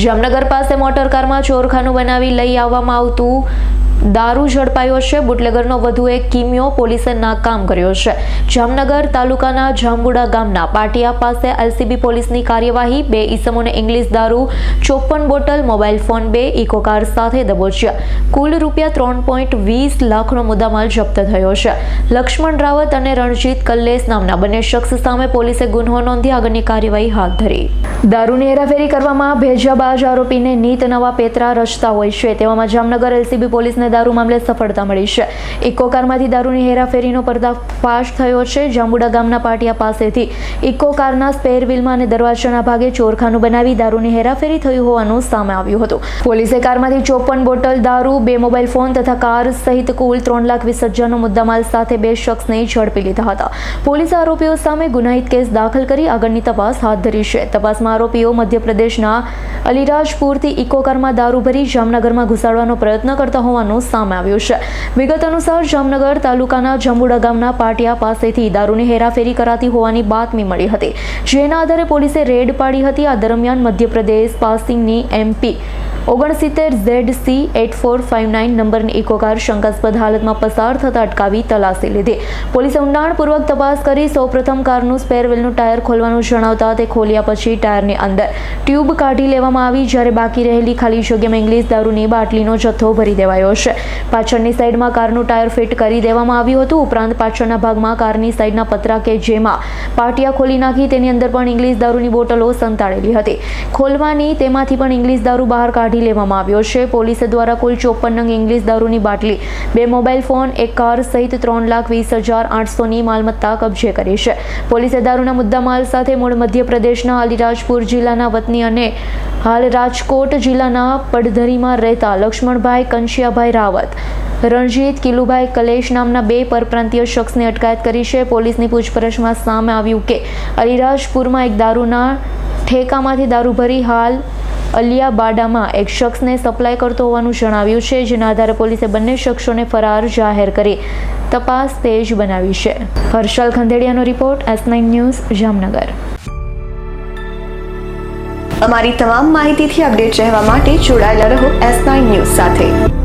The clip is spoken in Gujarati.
જામનગર પાસે મોટરકારમાં ચોરખાનું બનાવી લઈ આવવામાં આવતું દારૂ ઝડપાયો છે. બુટલેગરનો વધુ એક કિમિયો પોલીસે નાકામ કર્યો છે. જામનગર તાલુકાના જાંબુડા ગામના પાટિયા પાસે એલસીબી પોલીસની કાર્યવાહી, બે ઈસમોને ઇંગ્લિશ દારૂ ચોપન બોટલ, મોબાઈલ ફોન, બે ઇકો કાર સાથે દબોચ્યા. કુલ રૂપિયા ત્રણ પોઈન્ટ વીસ લાખનો મુદ્દામાલ જપ્ત થયો છે. લક્ષ્મણ રાવત અને રણજીત કલ્લેસ નામના બંને શખ્સ સામે પોલીસે ગુન્હો નોંધી આગળની કાર્યવાહી હાથ ધરી. દારૂની હેરાફેરી કરવામાં ભેજાબાજ આરોપીને નીત નવા પેતરા રચતા હોય છે. તેવામાં જામનગર એલસીબી પોલીસને દારૂ મામલે સફળતા મળી છે. ઇકો કારમાંથી દારૂની હેરાફેરીનો પર્દાફાશ થયો છે. જાંબુડા ગામના પાટિયા પાસેથી ઇકો કારના સ્પેર અને દરવાજાના ભાગે ચોરખાનું બનાવી દારૂની હેરાફેરી થયું હોવાનું સામે આવ્યું હતું. પોલીસે કારમાંથી ચોપન બોટલ દારૂ, બે મોબાઈલ ફોન તથા કાર સહિત કુલ ત્રણ લાખ વીસ હજારનો મુદ્દામાલ સાથે બે શખ્સને ઝડપી લીધા હતા. પોલીસે આરોપીઓ સામે ગુનાહિત કેસ દાખલ કરી આગળની તપાસ હાથ ધરી છે. તપાસમાં આરોપીઓ મધ્યપ્રદેશના અલીરાજપુરથી ઇકોકારમાં દારૂ ભરી જામનગરમાં ઘુસાડવાનો પ્રયત્ન કરતા હોવાનું સામે આવ્યું છે. વિગત અનુસાર જામનગર તાલુકાના જંબુડા ગામના પાટિયા પાસેથી દારૂની હેરાફેરી કરાતી હોવાની બાતમી મળી હતી. જેના આધારે પોલીસે રેડ પાડી હતી. આ દરમિયાન મધ્યપ્રદેશ પાસિંગની એમપી ઓગણસિત્તેર Z C eight four five nine નંબરની ઇકો કાર શંકાસ્પદ હાલતમાં પસાર થતાં અટકાવી તલાશી લીધી. પોલીસે ઊંડાણપૂર્વક તપાસ કરી સૌપ્રથમ કારનું સ્પેરવેલનું ટાયર ખોલવાનું જણાવતા તે ખોલ્યા પછી ટાયરની અંદર ટ્યુબ કાઢી લેવામાં આવી. જ્યારે બાકી રહેલી ખાલી જગ્યામાં ઇંગ્લિશ દારૂની બાટલીનો જથ્થો ભરી દેવાયો છે. પાછળની સાઈડમાં કારનું ટાયર ફિટ કરી દેવામાં આવ્યું હતું. ઉપરાંત પાછળના ભાગમાં કારની સાઈડના પતરા કે જેમાં પાટિયા ખોલી નાખી તેની અંદર પણ ઇંગ્લિશ દારૂની બોટલો સંતાડેલી હતી. ખોલવાની તેમાંથી પણ ઇંગ્લિશ દારૂ બહાર કાઢી લેવામાં આવ્યો છે. પોલીસે દ્વારા કુલ ચોપન નંગ ઇંગ્લિશ દારૂની બાટલી, બે મોબાઈલ ફોન, એક કાર સહિત ત્રણ લાખ વીસ હજાર આઠસોની માલમત્તા કબજે કરી છે. પોલીસે દારૂના મુદ્દામાલ સાથે મૂળ મધ્યપ્રદેશના અલીરાજપુર જિલ્લાના વતની અને હાલ રાજકોટ જિલ્લાના પડધરીમાં રહેતા લક્ષ્મણભાઈ કંશિયાભાઈ રાવત, રણજીત કિલુભાઈ કલેશ નામના બે પરપ્રાંતીય શખ્સની અટકાયત કરી છે. પોલીસની પૂછપરછમાં સામે આવ્યું કે, અલીરાજપુરમાં એક દારૂના ઠેકામાંથી દારૂ ભરી હાલ અલિયાબાડામાં એક શખ્સને સપ્લાય કરતો હોવાનું જણાવ્યું છે, જેના આધારે પોલીસે બંને શખ્સોને ફરાર જાહેર કરી તપાસ તેજ બનાવી છે. હર્ષલ ખંદેડિયાનો રિપોર્ટ, એસ ન્યૂઝ, જામનગર. અમારી તમામ માહિતીથી અપડેટ રહેવા માટે જોડાયેલા રહો એસ ન્યૂઝ સાથે.